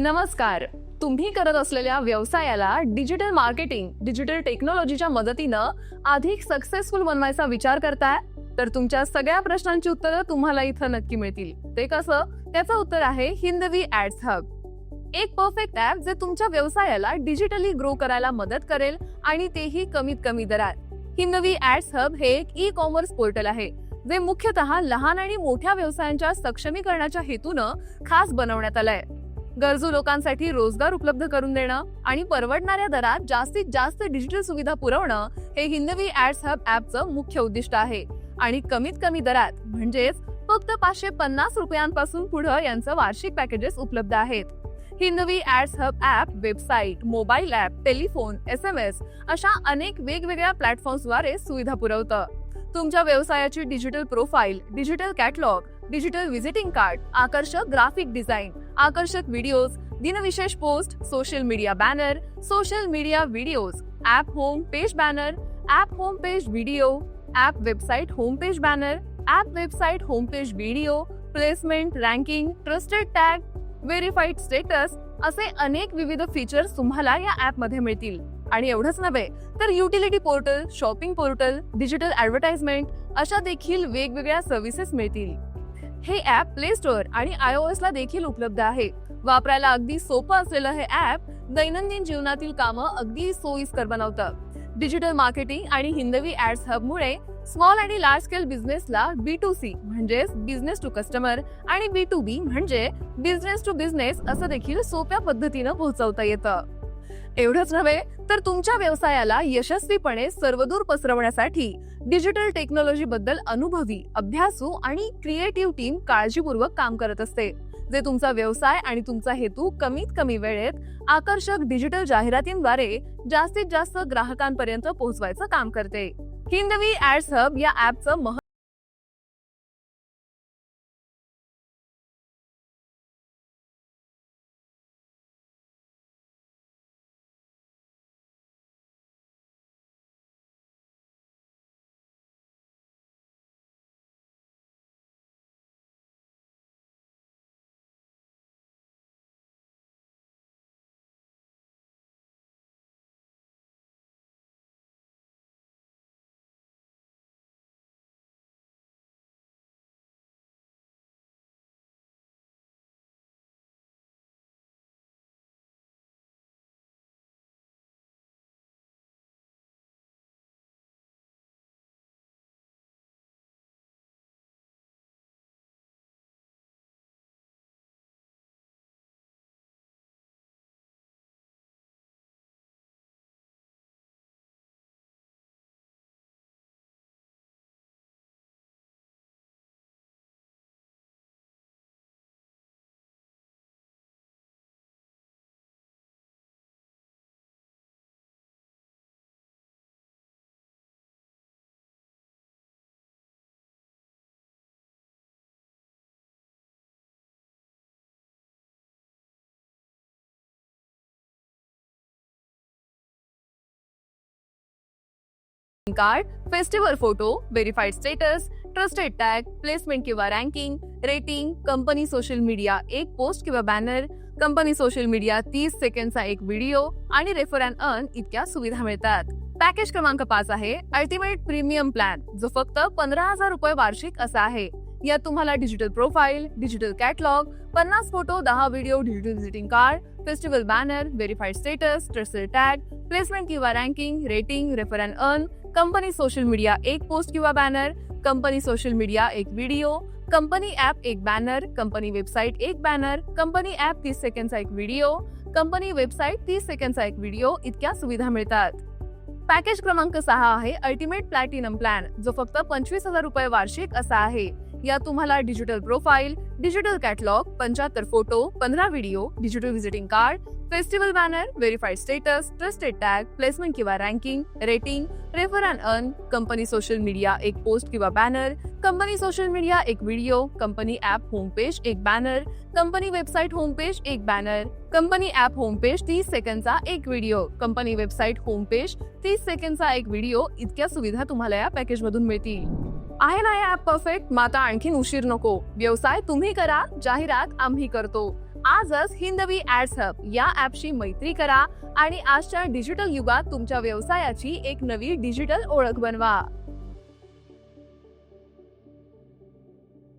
नमस्कार. तुम्ही करत असलेल्या व्यवसायाला डिजिटल मार्केटिंग डिजिटल टेक्नॉलॉजीच्या मदतीनं अधिक सक्सेसफुल बनवायचा विचार करताय? तर तुमच्या सगळ्या प्रश्नांची उत्तरं तुम्हाला इथं नक्की मिळतील. ते कसं? त्याचं उत्तर आहे हिंदवी ऍड्स हब एक परफेक्ट ऍप जे तुमच्या व्यवसायाला डिजिटली ग्रो करायला मदत करेल आणि तेही कमीत कमी दरात. हिंदवी ऍड्स हब हे एक ई कॉमर्स पोर्टल आहे जे मुख्यतः लहान आणि मोठ्या व्यवसायांच्या सक्षमीकरणाच्या हेतूनं खास बनवण्यात आलंय. गरजू लोकांसाठी रोजगार उपलब्ध करून देणं आणि परवडणाऱ्या दरात जास्तीत जास्त डिजिटल सुविधा पुरवणं हे हिंदवी ऍड्स हब ऍपचं मुख्य उद्दिष्ट आहे. आणि कमीत कमी दरात म्हणजेच फक्त पाचशे पन्नास रुपयांपासून पुढं यांचं वार्षिक पॅकेजेस उपलब्ध आहेत. Hindavi ads hub app website mobile app telephone S M S अशा अनेक वेगवेगळ्या प्लॅटफॉर्म्सद्वारे सुविधा पुरवतं. तुमच्या व्यवसायाची digital profile digital catalogue digital visiting card आकर्षक ग्राफिक डिझाईन आकर्षक व्हिडिओज दिनविशेष post social media banner social media videos app home page banner app home page video app website home page banner app website home page video placement ranking trusted tag verified status असे अनेक विविध features तुम्हाला या ॲपमध्ये मिळतील. आणि एवढंच नव्हे तर utility portal shopping portal digital advertisement अशा देखील वेगवेगळ्या सर्व्हिसेस मिळतील. हे ऍप प्ले स्टोअर आणि आयओएस ला देखील उपलब्ध आहे. वापरायला अगदी सोपं असलेलं हे ऍप दैनंदिन जीवनातील कामं अगदी सोयीस्कर बनवतं. डिजिटल मार्केटिंग आणि हिंदवी ऍड्स हबमुळे स्मॉल आणि लार्ज स्केल बिझनेसला बी टू सी म्हणजेच बिझनेस टू कस्टमर आणि बी टू बी म्हणजे बिझनेस टू बिझनेस असं देखील सोप्या पद्धतीनं पोहोचवता येतं. एवढंच नव्हे तर तुमच्या व्यवसायाला यशस्वीपणे सर्वदूर पसरवण्यासाठी डिजिटल टेक्नॉलॉजी बद्दल अनुभवी अभ्यासू आणि क्रिएटिव्ह टीम काळजीपूर्वक काम करत असते. जे तुमचा व्यवसाय आणि तुमचा हेतू कमीत कमी वेळेत आकर्षक डिजिटल जाहिरातींद्वारे जास्तीत जास्त ग्राहकांपर्यंत पोहोचवायचं काम करते. हिंदवी ऍड्स हब या ऍपचं card festival photo verified status trusted tag placement किंवा ranking rating company social media एक पोस्ट किंवा बॅनर कंपनी सोशल मीडिया तीस सेकंडचा एक व्हिडिओ आणि रेफर अँड अर्न इतक्या सुविधा मिळतात. पॅकेज क्रमांक पाच आहे अल्टिमेट प्रीमियम प्लॅन जो फक्त पंधरा हजार रुपये वार्षिक असा आहे. यात तुम्हाला डिजिटल प्रोफाईल डिजिटल कॅटलॉग पन्नास फोटो दहा video digital visiting card festival banner verified status trusted tag placement किंवा ranking rating refer and earn company social media एक पोस्ट किंवा बॅनर कंपनी सोशल मीडिया एक व्हिडिओ कंपनी ऍप एक banner company website एक banner company app तीस सेकंडचा एक video company website तीस सेकंडचा एक व्हिडिओ इतक्या सुविधा मिळतात. पॅकेज क्रमांक सहा आहे अल्टिमेट प्लॅटिनम प्लॅन जो फक्त पंचवीस हजार रुपये वार्षिक असा आहे. यात तुम्हाला डिजिटल प्रोफाईल डिजिटल कॅटलॉग पंच्याहत्तर फोटो पंधरा video digital visiting card festival banner verified status trusted tag placement किंवा ranking rating refer and earn company social media एक पोस्ट किंवा बॅनर कंपनी सोशल मीडिया एक video company app home page एक banner company website home page एक banner company app home page तीस सेकंडचा एक video company website home page तीस सेकंडचा एक व्हिडिओ इतक्या सुविधा तुम्हाला या पॅकेज मधून मिळतील. आहे ना हे ऍप परफेक्ट मग आता आणखीन उशीर नको. व्यवसाय तुम्ही करा जाहिरात आम्ही करतो. आजच हिंदवी ऍड्स हब या ऍपशी मैत्री करा आणि आजच्या डिजिटल युगात तुमच्या व्यवसायाची एक नवी डिजिटल ओळख बनवा.